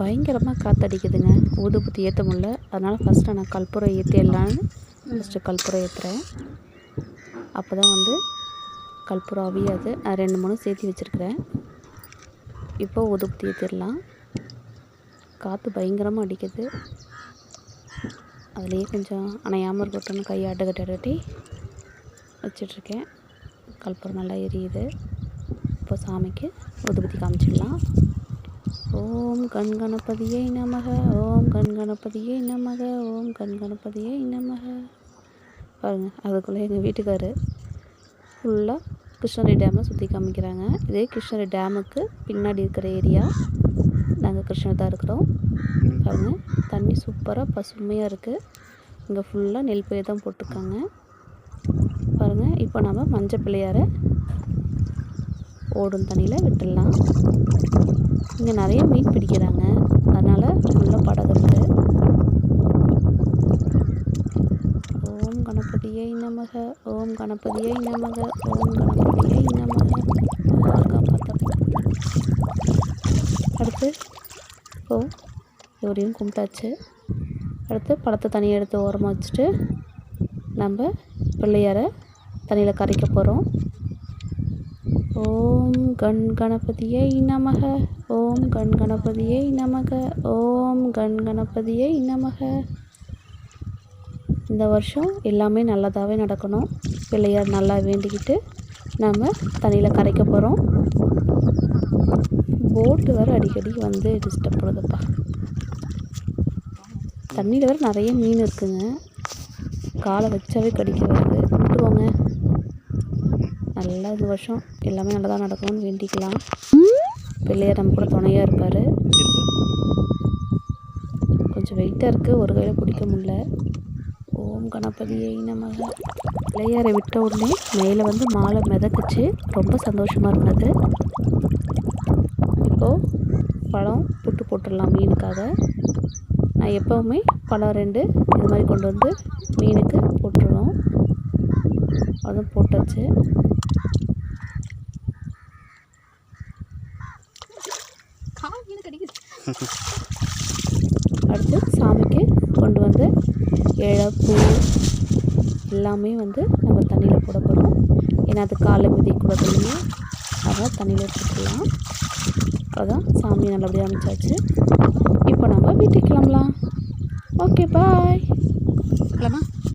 பயங்கரமாக காற்றடிக்குதுங்க ஊதுபத்தி ஏற்ற முடியல. அதனால் ஃபஸ்ட்டு நான் கற்பூரம் ஏற்றிடலான்னு ஃபஸ்ட்டு கற்பூரம் ஏற்றுறேன் அப்போ தான் வந்து கற்பூரம் அவியாது. நான் ரெண்டு மூணு சேர்த்து வச்சுருக்கிறேன். இப்போ ஊதுபத்தி ஏற்றிடலாம் காற்று பயங்கரமாக அடிக்குது. அதுலேயே கொஞ்சம் அணையாமல் இருக்கட்டும்னு கையை அட்டகட்டி அட்டகட்டி வச்சிட்ருக்கேன். கற்பூரம் நல்லா எரியுது. இப்போ சாமிக்கு ஊதுபத்தி காமிச்சிடலாம். ஓம் கண்கணபதியை நமக ஓம் கண்கணபதியை நமக ஓம் கண்கணபதியை நமக. பாருங்கள் அதுக்குள்ளே எங்கள் வீட்டுக்காரர் ஃபுல்லாக கிருஷ்ணகிரி டேமை சுற்றி காமிக்கிறாங்க. இதே கிருஷ்ணகிரி டேமுக்கு பின்னாடி இருக்கிற ஏரியா நாங்கள் கிருஷ்ணகிரி தான் இருக்கிறோம். பாருங்கள் தண்ணி சூப்பராக பசுமையாக இருக்குது இங்கே ஃபுல்லாக நெல் பயிர் தான் போட்டிருக்காங்க. பாருங்கள் இப்போ நம்ம மஞ்சள் பிள்ளையாரை ஓடும் தண்ணியில் விட்டுடலாம். இங்கே நிறைய மீன் பிடிக்கிறாங்க. அதனால் ஃபுல்லாக படகு இருக்குது ஓம் கணபதியை நமக ஓம் கணபதியை நமக ஓம் கணபதியை நமக. அடுத்து ஓ இவரையும் கும்பிட்டாச்சு. அடுத்து பழத்தை தனியாக எடுத்து ஓரமாக வச்சுட்டு நம்ம பிள்ளையாரை தண்ணியில் கரைக்க போகிறோம் ஓம் கண் கணபதியை நமக. ஓம் கண் கணபதியை நமக. ஓம் கண் கணபதியை நமக. இந்த வருஷம் எல்லாமே நல்லதாகவே நடக்கணும். பிள்ளையார் நல்லா வேண்டிக்கிட்டு நம்ம தண்ணியில் கரைக்க போகிறோம் போட்டு வேறு அடிக்கடி வந்து டிஸ்டர்ப் பண்ணுதுப்பா. தண்ணியில் வேறு நிறைய மீன் இருக்குங்க. காலை வச்சாவே கடிக்க வருது. விட்டுவோங்க நல்லா இந்த வருஷம். எல்லாமே நல்லதாக நடக்கணும்னு வேண்டிக்கலாம். பிள்ளையார் நம்ம கூட துணையாக இருப்பார். கொஞ்சம் வெயிட்டாக இருக்குது ஒரு கையில் பிடிக்க முடியல. ஓம் கணபதியை நமக. பிள்ளையாரை விட்ட உடனே மேலே வந்து மாலை மிதக்குச்சு. ரொம்ப சந்தோஷமாக இருந்தது. இப்போது பழம் புட்டு போட்டுடலாம் மீனுக்காக. நான் எப்போவுமே பழம் ரெண்டு இது மாதிரி கொண்டு வந்து மீனுக்கு போட்டுருவோம். அதுவும் போட்டாச்சு. அடுத்து சாமிக்கு கொண்டு வந்து இலை பூ எல்லாமே வந்து நம்ம தண்ணியில் போட போகிறோம் ஏன்னா அது காலை மிதிக்கூடாது இல்லையா அதனால் தண்ணியில் போட்டுக்கலாம் அதான் சாமி நல்லபடியாக அமைச்சாச்சு. இப்போ நம்ம வீட்டுக்கு கிளம்பலாம். Okay bye. கிளம்பா.